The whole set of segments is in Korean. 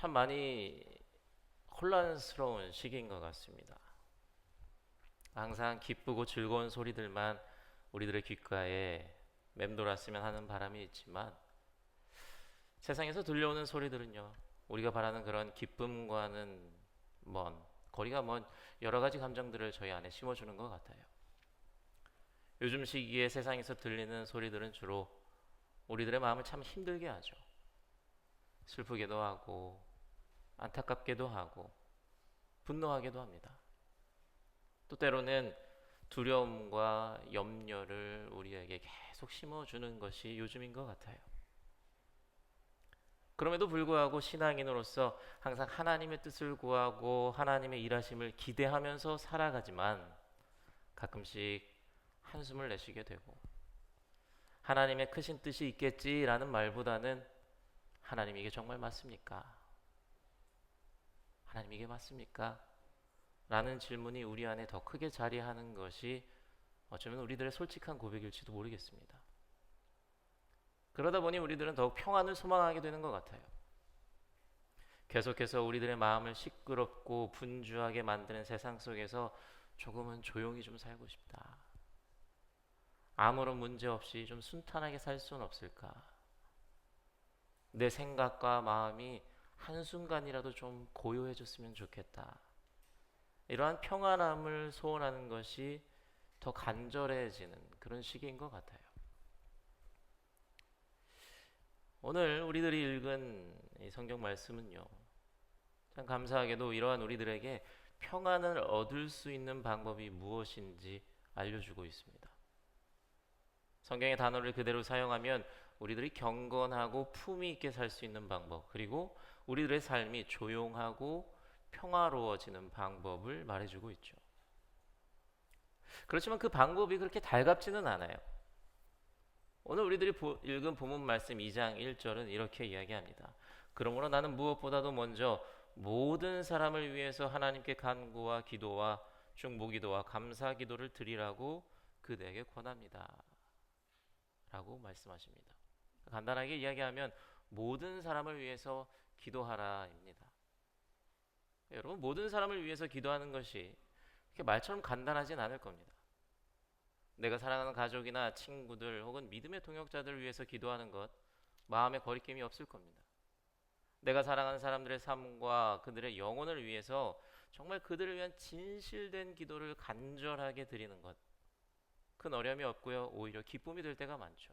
참 많이 혼란스러운 시기인 것 같습니다. 항상 기쁘고 즐거운 소리들만 우리들의 귓가에 맴돌았으면 하는 바람이 있지만 세상에서 들려오는 소리들은요 우리가 바라는 그런 기쁨과는 먼 거리가 먼 여러 가지 감정들을 저희 안에 심어주는 것 같아요. 요즘 시기에 세상에서 들리는 소리들은 주로 우리들의 마음을 참 힘들게 하죠. 슬프게도 하고 안타깝게도 하고 분노하게도 합니다. 또 때로는 두려움과 염려를 우리에게 계속 심어주는 것이 요즘인 것 같아요. 그럼에도 불구하고 신앙인으로서 항상 하나님의 뜻을 구하고 하나님의 일하심을 기대하면서 살아가지만 가끔씩 한숨을 내쉬게 되고 하나님의 크신 뜻이 있겠지라는 말보다는 하나님 이게 정말 맞습니까? 하나님 이게 맞습니까? 라는 질문이 우리 안에 더 크게 자리하는 것이 어쩌면 우리들의 솔직한 고백일지도 모르겠습니다. 그러다 보니 우리들은 더욱 평안을 소망하게 되는 것 같아요. 계속해서 우리들의 마음을 시끄럽고 분주하게 만드는 세상 속에서 조금은 조용히 좀 살고 싶다. 아무런 문제 없이 좀 순탄하게 살 수는 없을까? 내 생각과 마음이 한순간이라도 좀 고요해졌으면 좋겠다. 이러한 평안함을 소원하는 것이 더 간절해지는 그런 시기인 것 같아요. 오늘 우리들이 읽은 이 성경 말씀은요. 참 감사하게도 이러한 우리들에게 평안을 얻을 수 있는 방법이 무엇인지 알려주고 있습니다. 성경의 단어를 그대로 사용하면 우리들이 경건하고 품위 있게 살 수 있는 방법, 그리고 우리들의 삶이 조용하고 평화로워지는 방법을 말해주고 있죠. 그렇지만 그 방법이 그렇게 달갑지는 않아요. 오늘 우리들이 보, 읽은 본문 말씀 2장 1절은 이렇게 이야기합니다. 그러므로 나는 무엇보다도 먼저 모든 사람을 위해서 하나님께 간구와 기도와 중보기도와 감사기도를 드리라고 그대에게 권합니다. 라고 말씀하십니다. 간단하게 이야기하면 모든 사람을 위해서 기도하라입니다. 여러분 모든 사람을 위해서 기도하는 것이 그렇게 말처럼 간단하진 않을 겁니다. 내가 사랑하는 가족이나 친구들 혹은 믿음의 동역자들을 위해서 기도하는 것 마음에 거리낌이 없을 겁니다. 내가 사랑하는 사람들의 삶과 그들의 영혼을 위해서 정말 그들을 위한 진실된 기도를 간절하게 드리는 것. 큰 어려움이 없고요. 오히려 기쁨이 될 때가 많죠.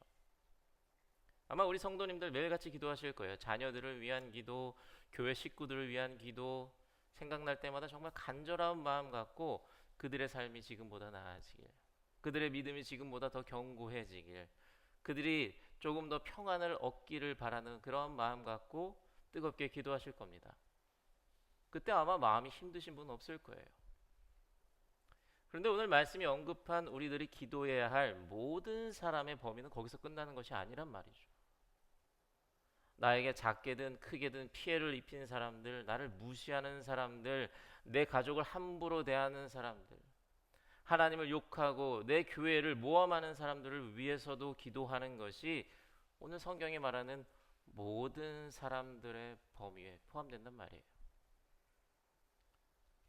아마 우리 성도님들 매일같이 기도하실 거예요. 자녀들을 위한 기도, 교회 식구들을 위한 기도, 생각날 때마다 정말 간절한 마음 갖고 그들의 삶이 지금보다 나아지길, 그들의 믿음이 지금보다 더 견고해지길, 그들이 조금 더 평안을 얻기를 바라는 그런 마음 갖고 뜨겁게 기도하실 겁니다. 그때 아마 마음이 힘드신 분 없을 거예요. 그런데 오늘 말씀이 언급한 우리들이 기도해야 할 모든 사람의 범위는 거기서 끝나는 것이 아니란 말이죠. 나에게 작게든 크게든 피해를 입힌 사람들, 나를 무시하는 사람들, 내 가족을 함부로 대하는 사람들, 하나님을 욕하고 내 교회를 모함하는 사람들을 위해서도 기도하는 것이 오늘 성경이 말하는 모든 사람들의 범위에 포함된단 말이에요.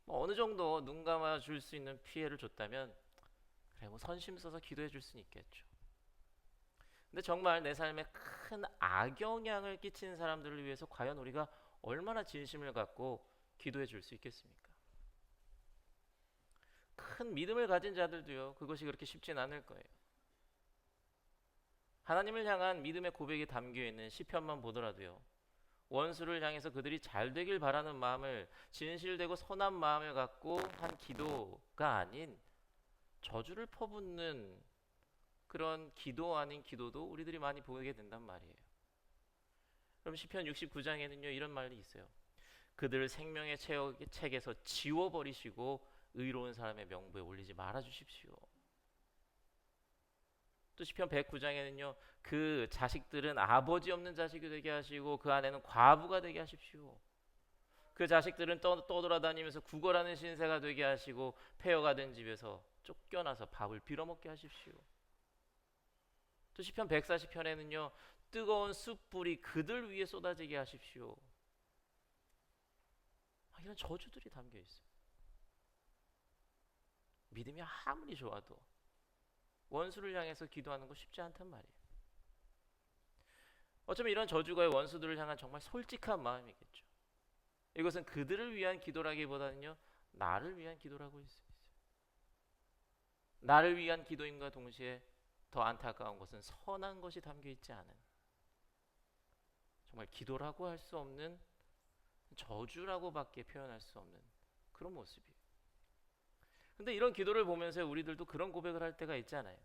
뭐 어느 정도 눈 감아 줄 수 있는 피해를 줬다면 그래 뭐 선심 써서 기도해 줄 수는 있겠죠. 근데 정말 내 삶에 큰 악영향을 끼친 사람들을 위해서 과연 우리가 얼마나 진심을 갖고 기도해 줄 수 있겠습니까? 큰 믿음을 가진 자들도요, 그것이 그렇게 쉽진 않을 거예요. 하나님을 향한 믿음의 고백이 담겨 있는 시편만 보더라도요. 원수를 향해서 그들이 잘 되길 바라는 마음을 진실되고 선한 마음을 갖고 한 기도가 아닌 저주를 퍼붓는 그런 기도 아닌 기도도 우리들이 많이 보게 된단 말이에요. 그럼 시편 69장에는요 이런 말이 있어요. 그들을 생명의 책에서 지워버리시고 의로운 사람의 명부에 올리지 말아 주십시오. 또 시편 109장에는요. 그 자식들은 아버지 없는 자식이 되게 하시고 그 안에는 과부가 되게 하십시오. 그 자식들은 떠, 떠돌아다니면서 구걸하는 신세가 되게 하시고 폐허가 된 집에서 쫓겨나서 밥을 빌어먹게 하십시오. 또 시편 140편에는요. 뜨거운 숯불이 그들 위에 쏟아지게 하십시오. 아, 이런 저주들이 담겨 있어요. 믿음이 아무리 좋아도 원수를 향해서 기도하는 거 쉽지 않단 말이에요. 어쩌면 이런 저주가의 원수들을 향한 정말 솔직한 마음이겠죠. 이것은 그들을 위한 기도라기보다는요, 나를 위한 기도라고 할 수 있어요. 나를 위한 기도임과 동시에 더 안타까운 것은 선한 것이 담겨 있지 않은 정말 기도라고 할 수 없는 저주라고밖에 표현할 수 없는 그런 모습이에요. 근데 이런 기도를 보면서 우리들도 그런 고백을 할 때가 있잖아요.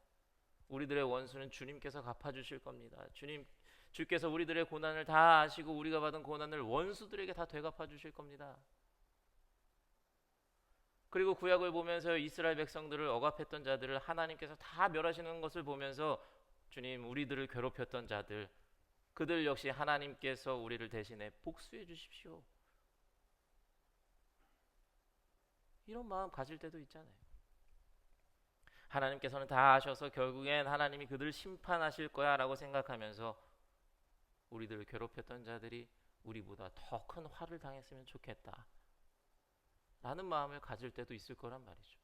우리들의 원수는 주님께서 갚아주실 겁니다. 주님, 주께서 우리들의 고난을 다 아시고 우리가 받은 고난을 원수들에게 다 되갚아 주실 겁니다. 그리고 구약을 보면서 이스라엘 백성들을 억압했던 자들을 하나님께서 다 멸하시는 것을 보면서 주님 우리들을 괴롭혔던 자들 그들 역시 하나님께서 우리를 대신해 복수해 주십시오. 이런 마음 가질 때도 있잖아요. 하나님께서는 다 아셔서 결국엔 하나님이 그들을 심판하실 거야라고 생각하면서 우리들을 괴롭혔던 자들이 우리보다 더 큰 화를 당했으면 좋겠다. 라는 마음을 가질 때도 있을 거란 말이죠.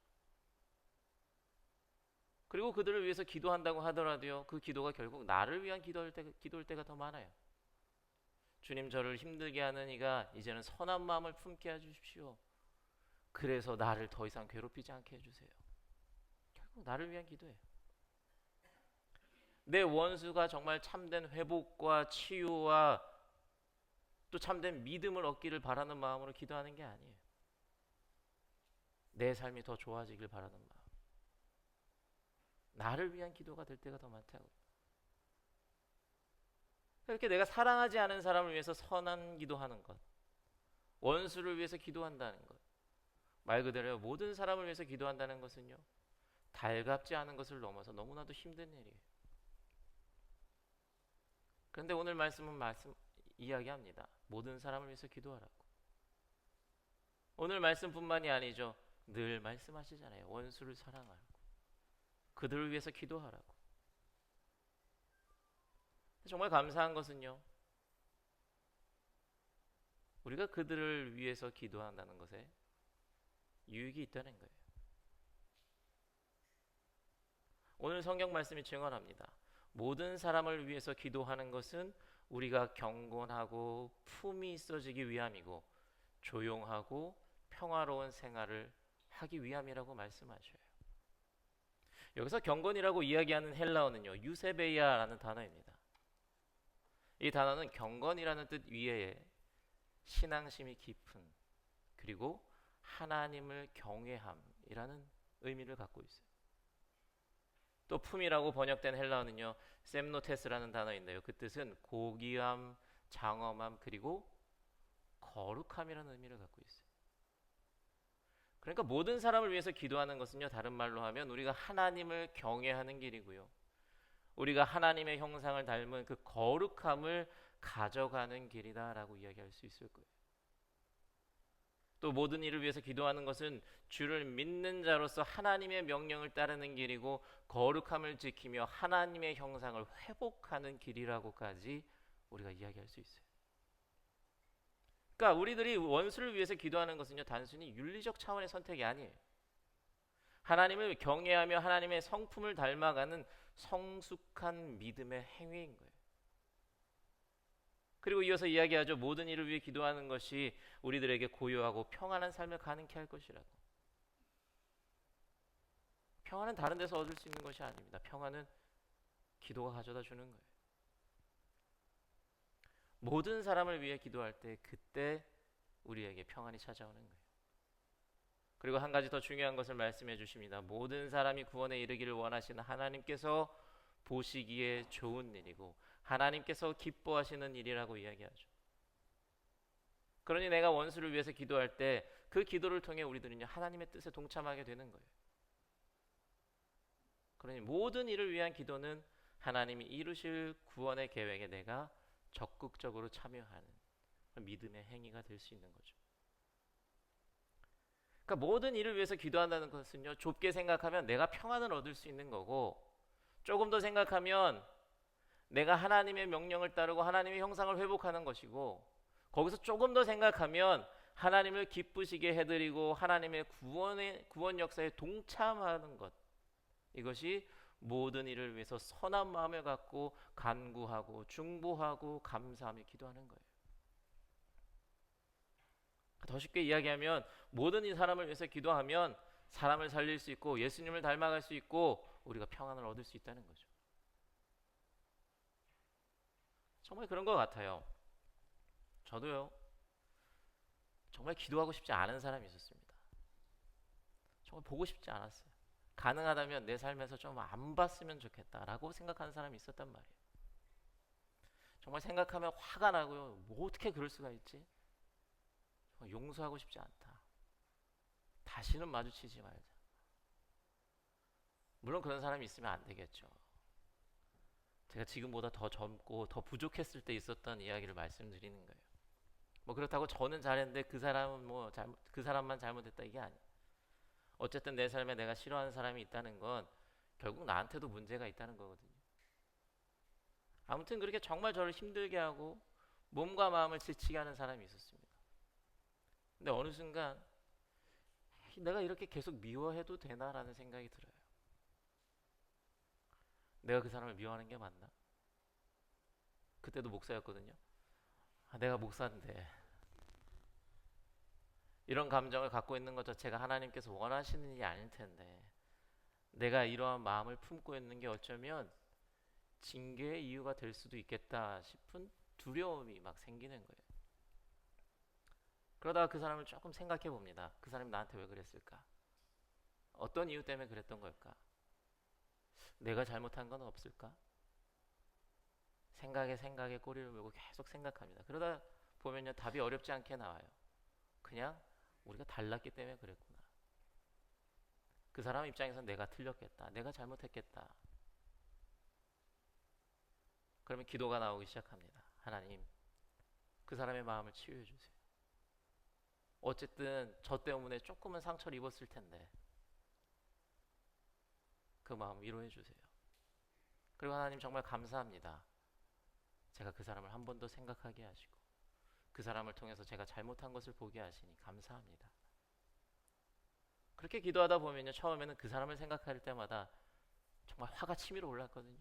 그리고 그들을 위해서 기도한다고 하더라도요, 그 기도가 결국 나를 위한 기도일, 때, 기도일 때가 더 많아요. 주님 저를 힘들게 하는 이가 이제는 선한 마음을 품게 해주십시오. 그래서 나를 더 이상 괴롭히지 않게 해주세요. 결국 나를 위한 기도예요. 내 원수가 정말 참된 회복과 치유와 또 참된 믿음을 얻기를 바라는 마음으로 기도하는 게 아니에요. 내 삶이 더 좋아지길 바라는 마음. 나를 위한 기도가 될 때가 더 많다고. 이렇게 내가 사랑하지 않은 사람을 위해서 선한 기도하는 것, 원수를 위해서 기도한다는 것, 말 그대로 모든 사람을 위해서 기도한다는 것은요, 달갑지 않은 것을 넘어서 너무나도 힘든 일이에요. 그런데 오늘 말씀은 말씀 이야기합니다. 모든 사람을 위해서 기도하라고. 오늘 말씀뿐만이 아니죠. 늘 말씀하시잖아요. 원수를 사랑하라고. 그들을 위해서 기도하라고. 정말 감사한 것은요. 우리가 그들을 위해서 기도한다는 것에 유익이 있다는 거예요. 오늘 성경 말씀이 증언합니다. 모든 사람을 위해서 기도하는 것은 우리가 경건하고 품이 있어지기 위함이고 조용하고 평화로운 생활을 하기 위함이라고 말씀하셔요. 여기서 경건이라고 이야기하는 헬라어는요. 유세베이아라는 단어입니다. 이 단어는 경건이라는 뜻 위에 신앙심이 깊은 그리고 하나님을 경외함이라는 의미를 갖고 있어요. 또 품이라고 번역된 헬라어는요. 셈노테스라는 단어인데요. 그 뜻은 고귀함, 장엄함 그리고 거룩함이라는 의미를 갖고 있어요. 그러니까 모든 사람을 위해서 기도하는 것은요. 다른 말로 하면 우리가 하나님을 경외하는 길이고요. 우리가 하나님의 형상을 닮은 그 거룩함을 가져가는 길이다라고 이야기할 수 있을 거예요. 또 모든 일을 위해서 기도하는 것은 주를 믿는 자로서 하나님의 명령을 따르는 길이고 거룩함을 지키며 하나님의 형상을 회복하는 길이라고까지 우리가 이야기할 수 있어요. 그러니까 우리들이 원수를 위해서 기도하는 것은요 단순히 윤리적 차원의 선택이 아니에요. 하나님을 경외하며 하나님의 성품을 닮아가는 성숙한 믿음의 행위인 거예요. 그리고 이어서 이야기하죠. 모든 일을 위해 기도하는 것이 우리들에게 고요하고 평안한 삶을 가능케 할 것이라고. 평안은 다른 데서 얻을 수 있는 것이 아닙니다. 평안은 기도가 가져다 주는 거예요. 모든 사람을 위해 기도할 때 그때 우리에게 평안이 찾아오는 거예요. 그리고 한 가지 더 중요한 것을 말씀해 주십니다. 모든 사람이 구원에 이르기를 원하시는 하나님께서 보시기에 좋은 일이고 하나님께서 기뻐하시는 일이라고 이야기하죠. 그러니 내가 원수를 위해서 기도할 때 그 기도를 통해 우리들은 하나님의 뜻에 동참하게 되는 거예요. 그러니 모든 일을 위한 기도는 하나님이 이루실 구원의 계획에 내가 적극적으로 참여하는 믿음의 행위가 될 수 있는 거죠. 그러니까 모든 일을 위해서 기도한다는 것은요, 좁게 생각하면 내가 평안을 얻을 수 있는 거고, 조금 더 생각하면 내가 하나님의 명령을 따르고 하나님의 형상을 회복하는 것이고, 거기서 조금 더 생각하면 하나님을 기쁘시게 해드리고 하나님의 구원의 구원 역사에 동참하는 것 이것이 모든 일을 위해서 선한 마음을 갖고 간구하고 중보하고 감사하며 기도하는 거예요. 더 쉽게 이야기하면 모든 이 사람을 위해서 기도하면 사람을 살릴 수 있고 예수님을 닮아갈 수 있고 우리가 평안을 얻을 수 있다는 거죠. 정말 그런 것 같아요. 저도요. 정말 기도하고 싶지 않은 사람이 있었습니다. 정말 보고 싶지 않았어요. 가능하다면 내 삶에서 좀 안 봤으면 좋겠다라고 생각하는 사람이 있었단 말이에요. 정말 생각하면 화가 나고요. 뭐 어떻게 그럴 수가 있지? 용서하고 싶지 않다. 다시는 마주치지 말자. 물론 그런 사람이 있으면 안 되겠죠. 제가 지금보다 더 젊고 더 부족했을 때 있었던 이야기를 말씀드리는 거예요. 뭐 그렇다고 저는 잘했는데 그 사람은 뭐 잘못, 그 사람만 잘못했다 이게 아니에요. 어쨌든 내 삶에 내가 싫어하는 사람이 있다는 건 결국 나한테도 문제가 있다는 거거든요. 아무튼 그렇게 정말 저를 힘들게 하고 몸과 마음을 지치게 하는 사람이 있었습니다. 근데 어느 순간 내가 이렇게 계속 미워해도 되나라는 생각이 들어요. 내가 그 사람을 미워하는 게 맞나? 그때도 목사였거든요. 아, 내가 목사인데 이런 감정을 갖고 있는 것 자체가 하나님께서 원하시는 일이 아닐 텐데 내가 이러한 마음을 품고 있는 게 어쩌면 징계의 이유가 될 수도 있겠다 싶은 두려움이 막 생기는 거예요. 그러다가 그 사람을 조금 생각해 봅니다. 그 사람이 나한테 왜 그랬을까? 어떤 이유 때문에 그랬던 걸까? 내가 잘못한 건 없을까? 생각에 생각에 꼬리를 물고 계속 생각합니다. 그러다 보면요 답이 어렵지 않게 나와요. 그냥 우리가 달랐기 때문에 그랬구나. 그 사람 입장에서 내가 틀렸겠다. 내가 잘못했겠다. 그러면 기도가 나오기 시작합니다. 하나님, 그 사람의 마음을 치유해 주세요. 어쨌든 저 때문에 조금은 상처를 입었을 텐데 그 마음 위로해 주세요. 그리고 하나님 정말 감사합니다. 제가 그 사람을 한 번 더 생각하게 하시고 그 사람을 통해서 제가 잘못한 것을 보게 하시니 감사합니다. 그렇게 기도하다 보면요 처음에는 그 사람을 생각할 때마다 정말 화가 치밀어 올랐거든요.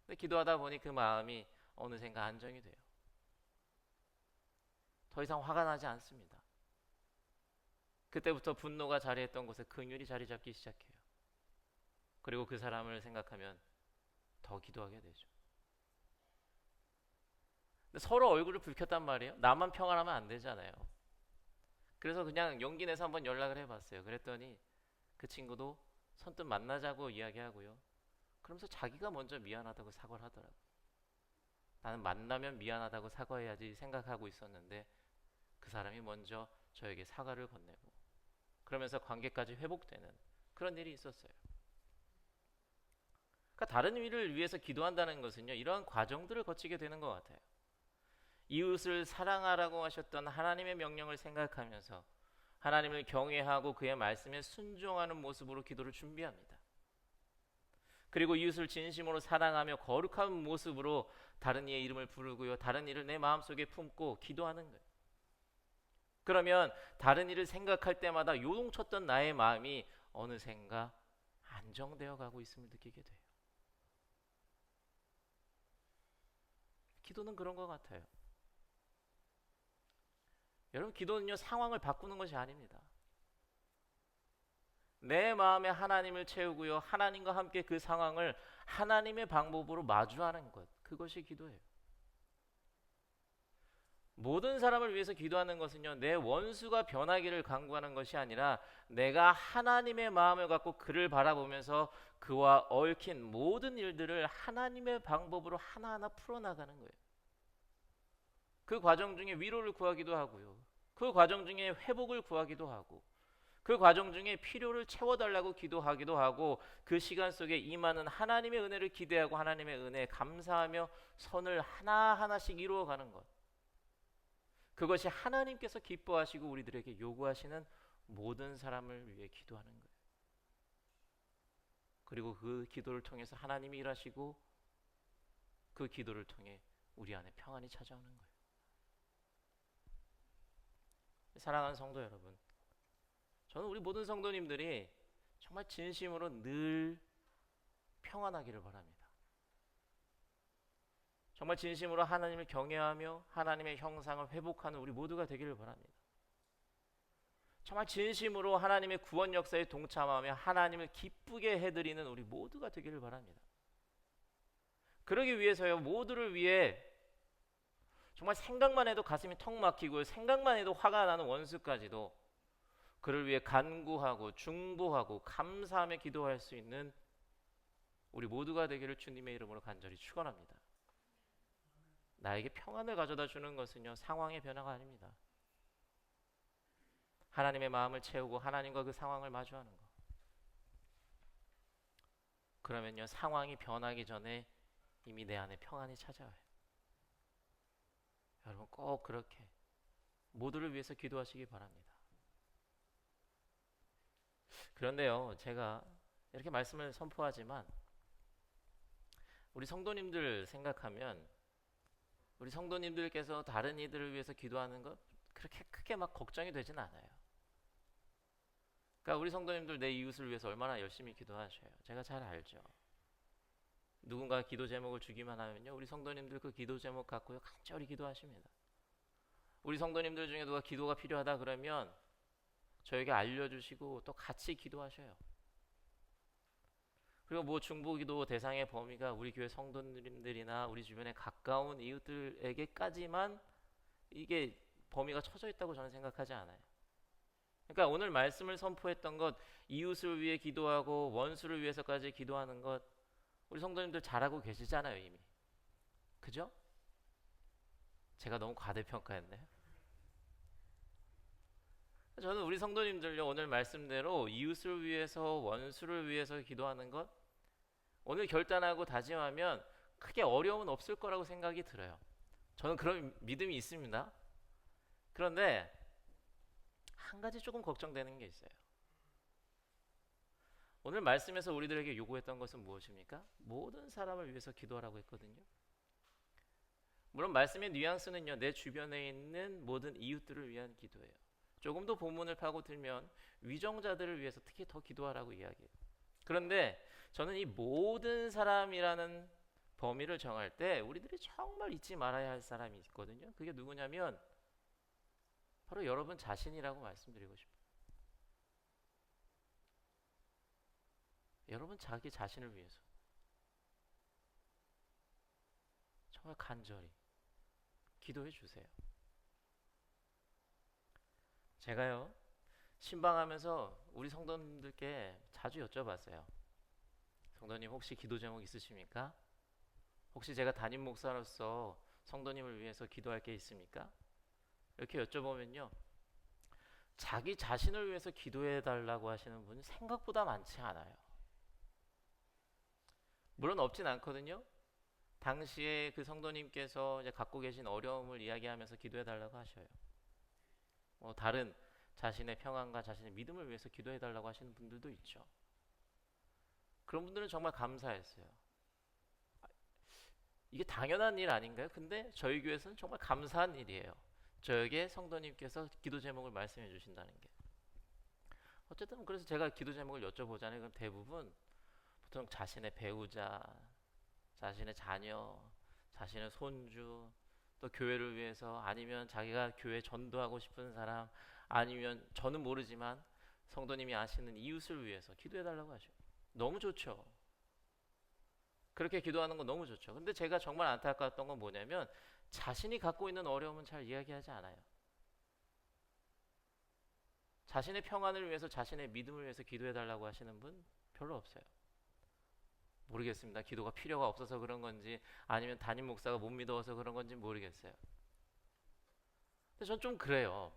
근데 기도하다 보니 그 마음이 어느샌가 안정이 돼요. 더 이상 화가 나지 않습니다. 그때부터 분노가 자리했던 곳에 긍휼이 자리 잡기 시작해요. 그리고 그 사람을 생각하면 더 기도하게 되죠. 서로 얼굴을 붉혔단 말이에요. 나만 평안하면 안 되잖아요. 그래서 그냥 용기 내서 한번 연락을 해봤어요. 그랬더니 그 친구도 선뜻 만나자고 이야기하고요. 그러면서 자기가 먼저 미안하다고 사과를 하더라고요. 나는 만나면 미안하다고 사과해야지 생각하고 있었는데 그 사람이 먼저 저에게 사과를 건네고 그러면서 관계까지 회복되는 그런 일이 있었어요. 그러니까 다른 일을 위해서 기도한다는 것은요, 이러한 과정들을 거치게 되는 것 같아요. 이웃을 사랑하라고 하셨던 하나님의 명령을 생각하면서 하나님을 경외하고 그의 말씀에 순종하는 모습으로 기도를 준비합니다. 그리고 이웃을 진심으로 사랑하며 거룩한 모습으로 다른 이의 이름을 부르고요. 다른 이를 내 마음속에 품고 기도하는 거예요. 그러면 다른 일을 생각할 때마다 요동쳤던 나의 마음이 어느샌가 안정되어 가고 있음을 느끼게 돼요. 기도는 그런 것 같아요. 여러분 기도는요 상황을 바꾸는 것이 아닙니다. 내 마음에 하나님을 채우고요 하나님과 함께 그 상황을 하나님의 방법으로 마주하는 것 그것이 기도예요. 모든 사람을 위해서 기도하는 것은요 내 원수가 변하기를 간구하는 것이 아니라 내가 하나님의 마음을 갖고 그를 바라보면서 그와 얽힌 모든 일들을 하나님의 방법으로 하나하나 풀어나가는 거예요. 그 과정 중에 위로를 구하기도 하고요. 그 과정 중에 회복을 구하기도 하고 그 과정 중에 필요를 채워달라고 기도하기도 하고 그 시간 속에 임하는 하나님의 은혜를 기대하고 하나님의 은혜에 감사하며 선을 하나하나씩 이루어가는 것. 그것이 하나님께서 기뻐하시고 우리들에게 요구하시는 모든 사람을 위해 기도하는 거예요. 그리고 그 기도를 통해서 하나님이 일하시고 그 기도를 통해 우리 안에 평안이 찾아오는 거예요. 사랑하는 성도 여러분, 저는 우리 모든 성도님들이 정말 진심으로 늘 평안하기를 바랍니다. 정말 진심으로 하나님을 경외하며 하나님의 형상을 회복하는 우리 모두가 되기를 바랍니다. 정말 진심으로 하나님의 구원 역사에 동참하며 하나님을 기쁘게 해드리는 우리 모두가 되기를 바랍니다. 그러기 위해서요, 모두를 위해 정말 생각만 해도 가슴이 턱 막히고 생각만 해도 화가 나는 원수까지도 그를 위해 간구하고 중보하고 감사하며 기도할 수 있는 우리 모두가 되기를 주님의 이름으로 간절히 축원합니다. 나에게 평안을 가져다 주는 것은요 상황의 변화가 아닙니다. 하나님의 마음을 채우고 하나님과 그 상황을 마주하는 것. 그러면요 상황이 변하기 전에 이미 내 안에 평안이 찾아와요. 여러분 꼭 그렇게 모두를 위해서 기도하시기 바랍니다. 그런데요, 제가 이렇게 말씀을 선포하지만 우리 성도님들 생각하면 우리 성도님들께서 다른 이들을 위해서 기도하는 것 그렇게 크게 막 걱정이 되진 않아요. 그러니까 우리 성도님들 내 이웃을 위해서 얼마나 열심히 기도하셔요. 제가 잘 알죠. 누군가 기도 제목을 주기만 하면요. 우리 성도님들 그 기도 제목 갖고요. 간절히 기도하십니다. 우리 성도님들 중에 누가 기도가 필요하다 그러면 저에게 알려주시고 또 같이 기도하셔요. 그리고 뭐 중보기도 대상의 범위가 우리 교회 성도님들이나 우리 주변에 가까운 이웃들에게까지만 이게 범위가 쳐져 있다고 저는 생각하지 않아요. 그러니까 오늘 말씀을 선포했던 것 이웃을 위해 기도하고 원수를 위해서까지 기도하는 것 우리 성도님들 잘하고 계시잖아요 이미. 그죠? 제가 너무 과대평가했네요. 저는 우리 성도님들요 오늘 말씀대로 이웃을 위해서 원수를 위해서 기도하는 것 오늘 결단하고 다짐하면 크게 어려움은 없을 거라고 생각이 들어요. 저는 그런 믿음이 있습니다. 그런데 한 가지 조금 걱정되는 게 있어요. 오늘 말씀에서 우리들에게 요구했던 것은 무엇입니까? 모든 사람을 위해서 기도하라고 했거든요. 물론 말씀의 뉘앙스는요, 내 주변에 있는 모든 이웃들을 위한 기도예요. 조금 더 본문을 파고들면 위정자들을 위해서 특히 더 기도하라고 이야기해요. 그런데 저는 이 모든 사람이라는 범위를 정할 때 우리들이 정말 잊지 말아야 할 사람이 있거든요. 그게 누구냐면 바로 여러분 자신이라고 말씀드리고 싶어요. 여러분 자기 자신을 위해서 정말 간절히 기도해 주세요. 제가요 신방하면서 우리 성도님들께 자주 여쭤봤어요. 성도님 혹시 기도 제목 있으십니까? 혹시 제가 담임 목사로서 성도님을 위해서 기도할 게 있습니까? 이렇게 여쭤보면요. 자기 자신을 위해서 기도해 달라고 하시는 분이 생각보다 많지 않아요. 물론 없진 않거든요. 당시에 그 성도님께서 이제 갖고 계신 어려움을 이야기하면서 기도해 달라고 하셔요. 뭐 다른 자신의 평안과 자신의 믿음을 위해서 기도해 달라고 하시는 분들도 있죠. 그런 분들은 정말 감사했어요. 이게 당연한 일 아닌가요? 근데 저희 교회에서는 정말 감사한 일이에요. 저에게 성도님께서 기도 제목을 말씀해 주신다는 게. 어쨌든 그래서 제가 기도 제목을 여쭤보잖아요. 그럼 대부분 보통 자신의 배우자, 자신의 자녀, 자신의 손주, 또 교회를 위해서 아니면 자기가 교회 전도하고 싶은 사람 아니면 저는 모르지만 성도님이 아시는 이웃을 위해서 기도해 달라고 하셔요. 너무 좋죠. 그렇게 기도하는 건 너무 좋죠. 근데 제가 정말 안타까웠던 건 뭐냐면 자신이 갖고 있는 어려움은 잘 이야기하지 않아요. 자신의 평안을 위해서 자신의 믿음을 위해서 기도해 달라고 하시는 분 별로 없어요. 모르겠습니다. 기도가 필요가 없어서 그런 건지 아니면 담임 목사가 못 믿어서 그런 건지 모르겠어요. 근데 전 좀 그래요.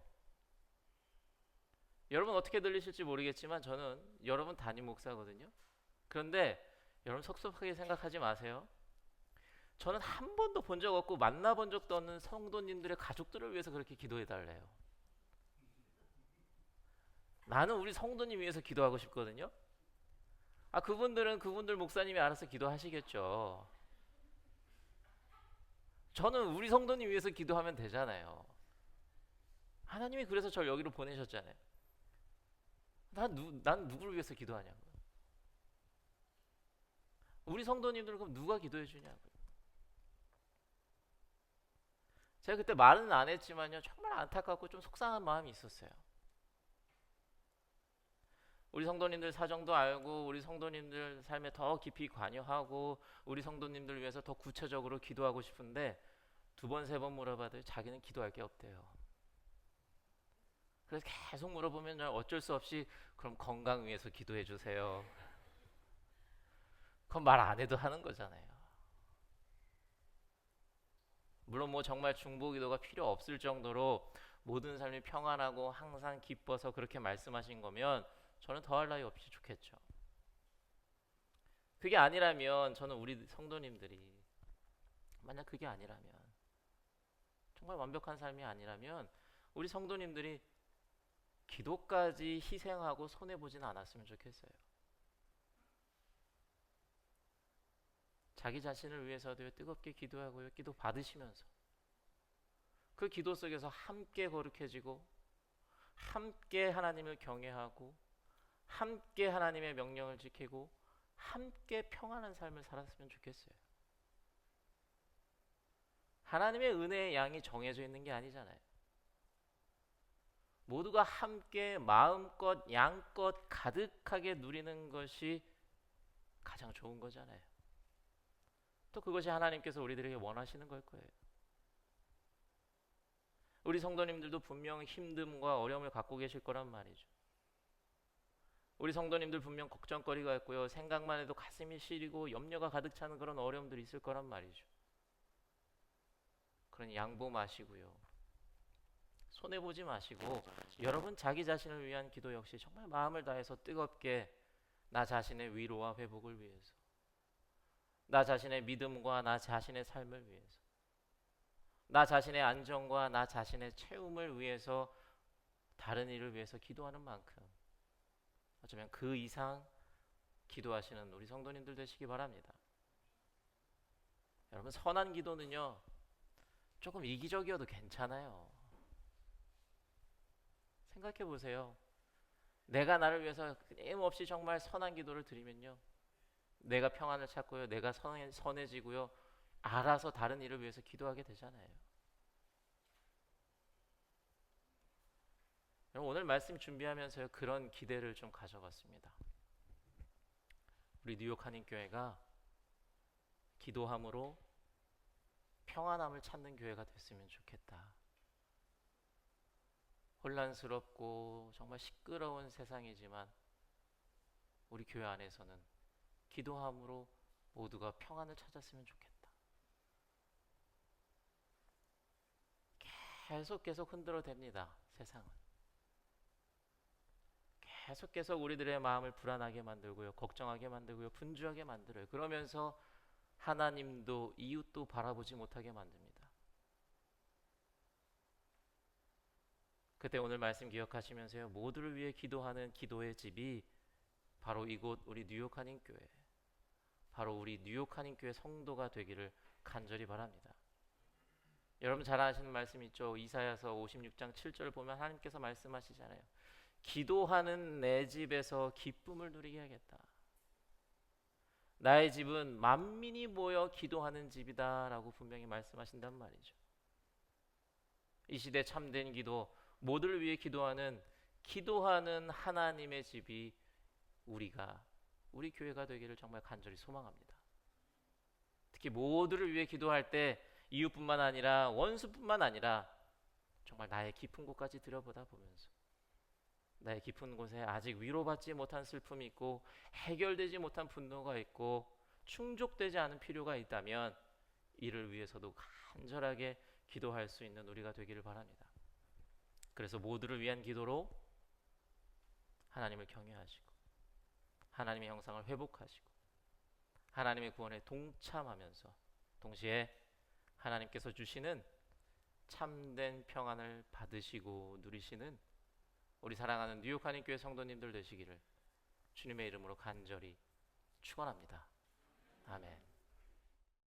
여러분 어떻게 들리실지 모르겠지만 저는 여러분 담임 목사거든요. 그런데 여러분 섭섭하게 생각하지 마세요. 저는 한 번도 본 적 없고 만나본 적도 없는 성도님들의 가족들을 위해서 그렇게 기도해 달래요. 나는 우리 성도님 위해서 기도하고 싶거든요. 아 그분들은 그분들 목사님이 알아서 기도하시겠죠. 저는 우리 성도님 위해서 기도하면 되잖아요. 하나님이 그래서 저를 여기로 보내셨잖아요. 난, 누, 난 누구를 위해서 기도하냐고요. 우리 성도님들 그럼 누가 기도해 주냐고요. 제가 그때 말은 안 했지만요. 정말 안타깝고 좀 속상한 마음이 있었어요. 우리 성도님들 사정도 알고 우리 성도님들 삶에 더 깊이 관여하고 우리 성도님들 위해서 더 구체적으로 기도하고 싶은데 두 번 세 번 물어봐도 자기는 기도할 게 없대요. 그래서 계속 물어보면 어쩔 수 없이 그럼 건강 위해서 기도해 주세요. 그건 말 안 해도 하는 거잖아요. 물론 뭐 정말 중보기도가 필요 없을 정도로 모든 삶이 평안하고 항상 기뻐서 그렇게 말씀하신 거면 저는 더할 나위 없이 좋겠죠. 그게 아니라면 저는 우리 성도님들이 만약 그게 아니라면 정말 완벽한 삶이 아니라면 우리 성도님들이 기도까지 희생하고 손해 보지는 않았으면 좋겠어요. 자기 자신을 위해서도 뜨겁게 기도하고요. 기도 받으시면서 그 기도 속에서 함께 거룩해지고 함께 하나님을 경외하고 함께 하나님의 명령을 지키고 함께 평안한 삶을 살았으면 좋겠어요. 하나님의 은혜의 양이 정해져 있는 게 아니잖아요. 모두가 함께 마음껏 양껏 가득하게 누리는 것이 가장 좋은 거잖아요. 또 그것이 하나님께서 우리들에게 원하시는 걸 거예요. 우리 성도님들도 분명 힘듦과 어려움을 갖고 계실 거란 말이죠. 우리 성도님들 분명 걱정거리가 있고요. 생각만 해도 가슴이 시리고 염려가 가득 차는 그런 어려움들이 있을 거란 말이죠. 그러니 양보 마시고요. 손해 보지 마시고 여러분 자기 자신을 위한 기도 역시 정말 마음을 다해서 뜨겁게 나 자신의 위로와 회복을 위해서 나 자신의 믿음과 나 자신의 삶을 위해서 나 자신의 안정과 나 자신의 채움을 위해서 다른 일을 위해서 기도하는 만큼 어쩌면 그 이상 기도하시는 우리 성도님들 되시기 바랍니다. 여러분 선한 기도는요 조금 이기적이어도 괜찮아요. 생각해 보세요. 내가 나를 위해서 끊임없이 정말 선한 기도를 드리면요. 내가 평안을 찾고요. 내가 선해, 선해지고요. 알아서 다른 일을 위해서 기도하게 되잖아요. 여러분 오늘 말씀 준비하면서 그런 기대를 좀 가져봤습니다. 우리 뉴욕 한인 교회가 기도함으로 평안함을 찾는 교회가 됐으면 좋겠다. 혼란스럽고 정말 시끄러운 세상이지만 우리 교회 안에서는 기도함으로 모두가 평안을 찾았으면 좋겠다. 계속 계속 흔들어 댑니다. 세상은. 계속 계속 우리들의 마음을 불안하게 만들고요. 걱정하게 만들고요. 분주하게 만들어요. 그러면서 하나님도 이웃도 바라보지 못하게 만듭니다. 그때 오늘 말씀 기억하시면서요. 모두를 위해 기도하는 기도의 집이 바로 이곳 우리 뉴욕 한인 교회. 바로 우리 뉴욕 한인 교회 성도가 되기를 간절히 바랍니다. 여러분 잘 아시는 말씀 있죠. 이사야서 56장 7절 보면 하나님께서 말씀하시잖아요. 기도하는 내 집에서 기쁨을 누리게 하겠다. 나의 집은 만민이 모여 기도하는 집이다라고 분명히 말씀하신단 말이죠. 이 시대 참된 기도, 모두를 위해 기도하는 기도하는 하나님의 집이 우리가 우리 교회가 되기를 정말 간절히 소망합니다. 특히 모두를 위해 기도할 때 이웃뿐만 아니라 원수뿐만 아니라 정말 나의 깊은 곳까지 들여보다 보면서 나의 깊은 곳에 아직 위로받지 못한 슬픔이 있고 해결되지 못한 분노가 있고 충족되지 않은 필요가 있다면 이를 위해서도 간절하게 기도할 수 있는 우리가 되기를 바랍니다. 그래서 모두를 위한 기도로 하나님을 경외하시고 하나님의 형상을 회복하시고 하나님의 구원에 동참하면서 동시에 하나님께서 주시는 참된 평안을 받으시고 누리시는 우리 사랑하는 뉴욕 한인교회 성도님들 되시기를 주님의 이름으로 간절히 축원합니다. 아멘.